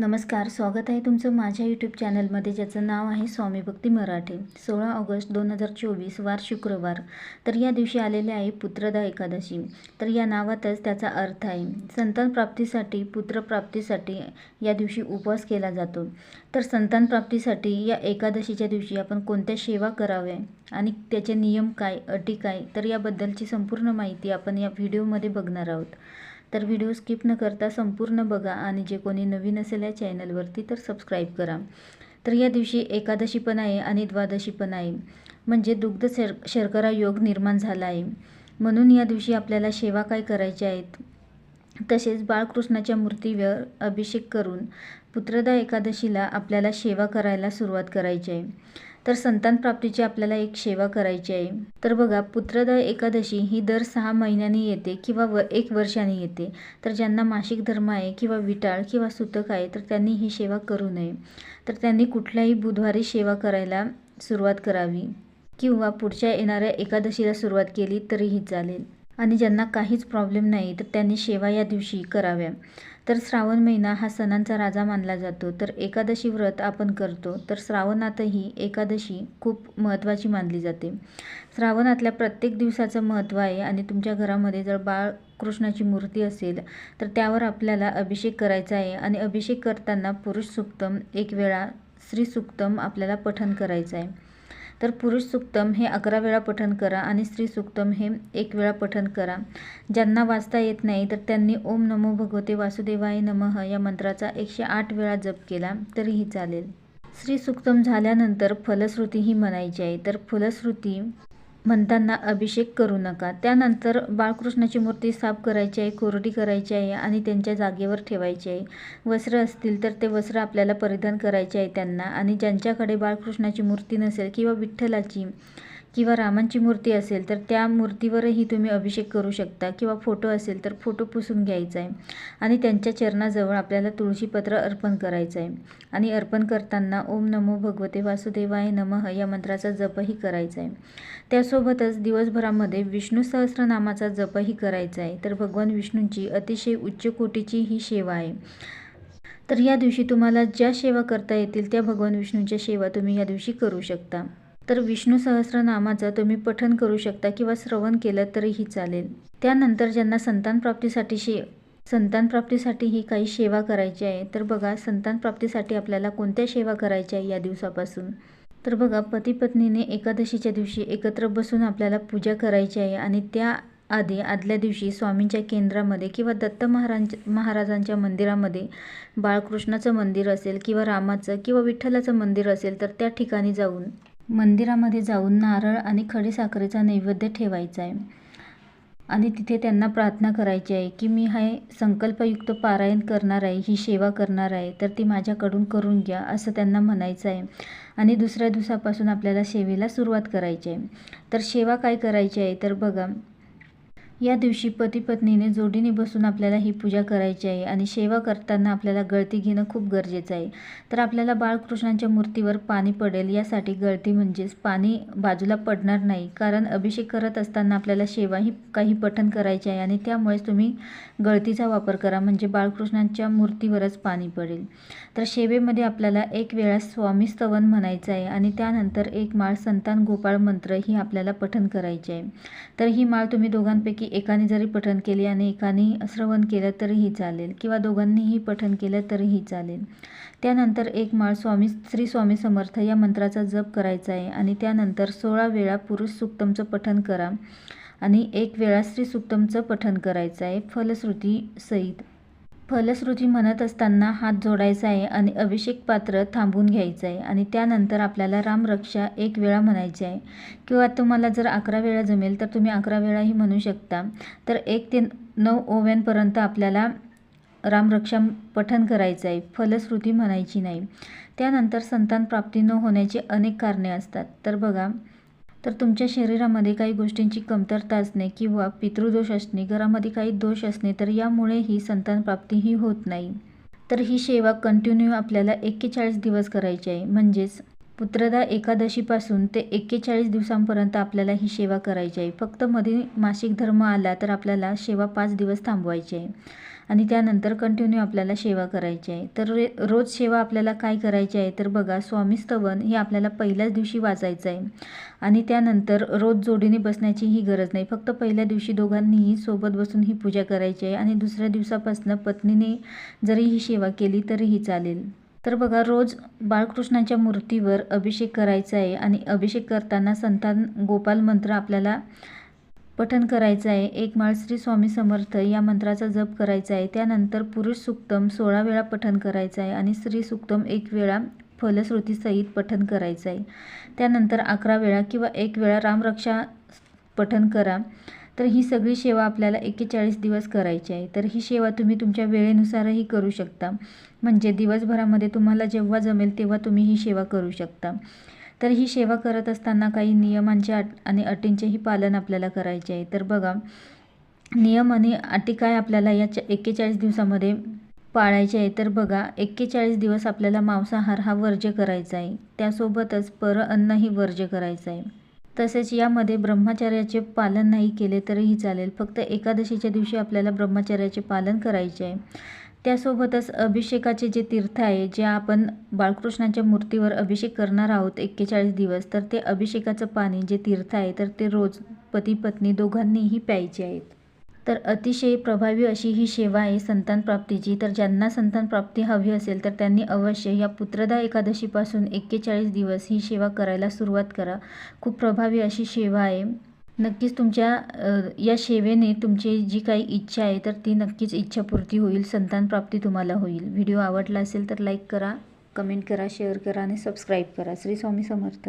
नमस्कार स्वागत आहे तुमचं माझ्या यूट्यूब चॅनलमध्ये ज्याचं नाव आहे स्वामी भक्ती मराठी. सोळा ऑगस्ट दोन हजार चोवीस वार शुक्रवार. तर या दिवशी आलेले आहे पुत्रदा एकादशी. तर या नावातच त्याचा अर्थ आहे संतान प्राप्तीसाठी पुत्रप्राप्तीसाठी या दिवशी उपवास केला जातो. तर संतान प्राप्तीसाठी या एकादशीच्या दिवशी आपण कोणत्या सेवा कराव्या आणि त्याचे नियम काय अटी काय तर याबद्दलची संपूर्ण माहिती आपण या व्हिडिओमध्ये बघणार आहोत. तर व्हिडिओ स्किप न करता संपूर्ण बघा आणि जे कोणी नवीन असेल या चॅनलवरती तर सबस्क्राईब करा. तर या दिवशी एकादशी पण आहे आणि द्वादशी पण आहे. म्हणजे दुग्ध शर शर्करा योग निर्माण झाला आहे. म्हणून या दिवशी आपल्याला सेवा काय करायच्या आहेत? तसेच बाळकृष्णाच्या मूर्तीवर अभिषेक करून पुत्रदा एकादशीला आपल्याला सेवा करायला सुरुवात करायची आहे. तर संतान प्राप्तीची आपल्याला एक सेवा करायची आहे. तर बघा पुत्रदय एकादशी ही दर सहा महिन्यांनी येते किंवा व एक वर्षाने येते. तर ज्यांना मासिक धर्म आहे किंवा विटाळ किंवा सुतक आहे तर त्यांनी ही सेवा करू नये. तर त्यांनी कुठल्याही बुधवारी सेवा करायला सुरुवात करावी. किंवा पुढच्या येणाऱ्या एकादशीला सुरुवात केली तरीही चालेल. आणि ज्यांना काहीच प्रॉब्लेम नाही तर त्यांनी सेवा या दिवशी कराव्या. तर श्रावण महिना हा सणांचा राजा मानला जातो. तर एकादशी व्रत आपण करतो. तर श्रावणातही एकादशी खूप महत्त्वाची मानली जाते. श्रावणातल्या प्रत्येक दिवसाचं महत्त्व आहे आणि तुमच्या घरामध्ये जर बाळ कृष्णाची मूर्ती असेल तर त्यावर आपल्याला अभिषेक करायचा आहे आणि अभिषेक करताना पुरुष सुक्तम एक वेळा स्त्री सुक्तम आपल्याला पठण करायचं आहे. तर पुरुष सुक्तम हे अकरा वेळा पठन करा आणि स्त्री सुक्तम हे एक वेळा पठन करा. ज्यांना वाचता येत नाही तर त्यांनी ओम नमो भगवते वासुदेवाय नमः या मंत्राचा एकशे आठ वेळा जप केला तरीही चालेल. स्त्री सुक्तम झाल्यानंतर फलश्रुती ही म्हणायची आहे. तर फलश्रुती म्हणताना अभिषेक करू नका. त्यानंतर बाळकृष्णाची मूर्ती साफ करायची आहे कोरडी करायची आहे आणि त्यांच्या जागेवर ठेवायची आहे. वस्त्र असतील तर ते वस्त्र आपल्याला परिधान करायचे आहे त्यांना. आणि ज्यांच्याकडे बाळकृष्णाची मूर्ती नसेल किंवा विठ्ठलाची किंवा रामांची मूर्ती असेल तर त्या मूर्तीवरही तुम्ही अभिषेक करू शकता किंवा फोटो असेल तर फोटो पुसून घ्यायचा आहे. आणि त्यांच्या चरणाजवळ आपल्याला तुळशीपत्र अर्पण करायचं आहे. आणि अर्पण करताना ओम नमो भगवते वासुदेवाय नमः या मंत्राचा जपही करायचा आहे. त्यासोबतच दिवसभरामध्ये विष्णू सहस्रनामाचा जपही करायचा आहे. तर भगवान विष्णूंची अतिशय उच्च कोटीची ही सेवा आहे. तर या दिवशी तुम्हाला ज्या सेवा करता येतील त्या भगवान विष्णूंच्या सेवा तुम्ही या दिवशी करू शकता. तर विष्णू सहस्रनामाचं तुम्ही पठन करू शकता किंवा श्रवण केलं तरीही चालेल. त्यानंतर ज्यांना संतान प्राप्तीसाठी शे संतान प्राप्तीसाठी ही काही सेवा करायची आहे तर बघा संतान प्राप्तीसाठी आपल्याला कोणत्या सेवा करायच्या आहे या दिवसापासून? तर बघा पती पत्नीने एकादशीच्या दिवशी एकत्र बसून आपल्याला पूजा करायची आहे आणि त्या आधी आदल्या दिवशी स्वामींच्या केंद्रामध्ये किंवा दत्त महाराज महाराजांच्या मंदिरामध्ये बाळकृष्णाचं मंदिर असेल किंवा रामाचं किंवा विठ्ठलाचं मंदिर असेल तर त्या ठिकाणी जाऊन मंदिरामध्ये जाऊन नारळ आणि खडीसाखरेचा नैवेद्य ठेवायचा आहे. आणि तिथे त्यांना प्रार्थना करायची आहे की मी हे संकल्पयुक्त पारायण करणार आहे ही सेवा करणार आहे तर ती माझ्याकडून करून घ्या असं त्यांना म्हणायचं आहे. आणि दुसऱ्या दिवसापासून आपल्याला सेवेला सुरुवात करायची आहे. तर सेवा काय करायची आहे? तर बघा या दिवशी पती पत्नीने जोडीने बसून आपल्याला ही पूजा करायची आहे आणि सेवा करताना आपल्याला गळती घेणं खूप गरजेचं आहे. तर आपल्याला बाळकृष्णांच्या मूर्तीवर पाणी पडेल यासाठी गळती म्हणजेच पाणी बाजूला पडणार नाही कारण अभिषेक करत असताना आपल्याला सेवाही काही पठण करायचे आहे आणि त्यामुळेच तुम्ही गळतीचा वापर करा म्हणजे बाळकृष्णांच्या मूर्तीवरच पाणी पडेल. तर सेवेमध्ये आपल्याला एक वेळा स्वामी स्तवन म्हणायचं आहे आणि त्यानंतर एक माळ संतान गोपाळ मंत्र ही आपल्याला पठण करायची आहे. तर ही माळ तुम्ही दोघांपैकी एकाने जरी पठण केले आणि एकाने श्रवण केलं तरीही चालेल किंवा दोघांनीही पठण केलं तरीही चालेल. त्यानंतर एक माळ स्वामी श्री स्वामी समर्थ या मंत्राचा जप करायचा आहे आणि त्यानंतर सोळा वेळा पुरुष सुक्तमचं पठण करा आणि एक वेळा श्री सुक्तमचं पठण करायचं आहे. फलश्रुती सहित. फलश्रुती म्हणत असताना हात जोडायचा आहे आणि अभिषेक पात्र थांबून घ्यायचं आहे आणि त्यानंतर आपल्याला रामरक्षा एक वेळा म्हणायची आहे. किंवा तुम्हाला जर अकरा वेळा जमेल तर तुम्ही अकरा वेळाही म्हणू शकता. तर एक ते नऊ ओव्यांपर्यंत आपल्याला रामरक्षा पठण करायचं आहे. फलश्रुती म्हणायची नाही. त्यानंतर संतान प्राप्ती न होण्याची अनेक कारणे असतात. तर बघा तर तुमच्या शरीरामध्ये काही गोष्टींची कमतरता असणे किंवा पितृदोष असणे घरामध्ये काही दोष असणे तर यामुळे ही संतान प्राप्तीही होत नाही. तर ही सेवा कंटिन्यू आपल्याला एक्केचाळीस दिवस करायची आहे. म्हणजेच पुत्रदा एकादशीपासून ते एक्केचाळीस दिवसांपर्यंत आपल्याला ही सेवा करायची आहे. फक्त मध्ये मासिक धर्म आला तर आपल्याला सेवा पाच दिवस थांबवायची आहे. आणि त्यानंतर कंटिन्यू आपल्याला सेवा करायची आहे. तर रे रोज सेवा आपल्याला काय करायची आहे? तर बघा स्वामी स्तवन हे आपल्याला पहिल्याच दिवशी वाचायचं आहे. आणि त्यानंतर रोज जोडीने बसण्याची ही गरज नाही. फक्त पहिल्या दिवशी दोघांनीही सोबत बसून ही पूजा करायची आहे. आणि दुसऱ्या दिवसापासून पत्नीने जरी ही सेवा केली तरीही चालेल. तर बघा रोज बाळकृष्णाच्या मूर्तीवर अभिषेक करायचा आहे. आणि अभिषेक करताना संतान गोपाल मंत्र आपल्याला पठन करायचं आहे. एक माळ श्री स्वामी समर्थ या मंत्राचा जप करायचा आहे. त्यानंतर पुरुष सुक्तम सोळा वेळा पठन करायचं आहे आणि स्त्री सुक्तम एक वेळा फलश्रुतीसहित पठन करायचं आहे. त्यानंतर अकरा वेळा किंवा एक वेळा रामरक्षा पठन करा. तर ही सगळी सेवा आपल्याला एक्केचाळीस दिवस करायची आहे. तर ही सेवा तुम्ही तुमच्या वेळेनुसारही करू शकता. म्हणजे दिवसभरामध्ये तुम्हाला जेव्हा जमेल तेव्हा तुम्ही ही सेवा करू शकता. तर ही सेवा करत असताना काही नियमांचे अट आणि अटींचेही पालन आपल्याला करायचे आहे. तर बघा नियम आणि अटी काय आपल्याला या एक्केचाळीस दिवसामध्ये पाळायचे आहे. तर बघा एक्केचाळीस दिवस आपल्याला मांसाहार हा वर्ज्य करायचा आहे. त्यासोबतच पर अन्नही वर्ज्य करायचं आहे. तसेच यामध्ये ब्रह्मचर्याचे पालन नाही केले तरीही चालेल. फक्त एकादशीच्या दिवशी आपल्याला ब्रह्मचर्याचे पालन करायचे आहे. त्यासोबतच अभिषेकाचे जे तीर्थ आहे जे आपण बाळकृष्णाच्या मूर्तीवर अभिषेक करणार आहोत एक्केचाळीस दिवस तर ते अभिषेकाचं पाणी जे तीर्थ आहे तर ते रोज पती पत्नी दोघांनीही प्यायचे आहेत. तर अतिशय प्रभावी अशी ही सेवा आहे संतान प्राप्तीची. तर ज्यांना संतान प्राप्ती हवी असेल तर त्यांनी अवश्य या पुत्रदा एकादशीपासून एक्केचाळीस दिवस ही सेवा करायला सुरुवात करा. खूप प्रभावी अशी सेवा आहे. नक्कीच तुमच्या या सेवेने तुमची जी काही इच्छा आहे तर ती नक्कीच इच्छापूर्ती होईल संतान प्राप्ती तुम्हाला होईल. व्हिडिओ आवडला असेल तर लाईक करा कमेंट करा शेअर करा आणि सबस्क्राईब करा. श्री स्वामी समर्थ.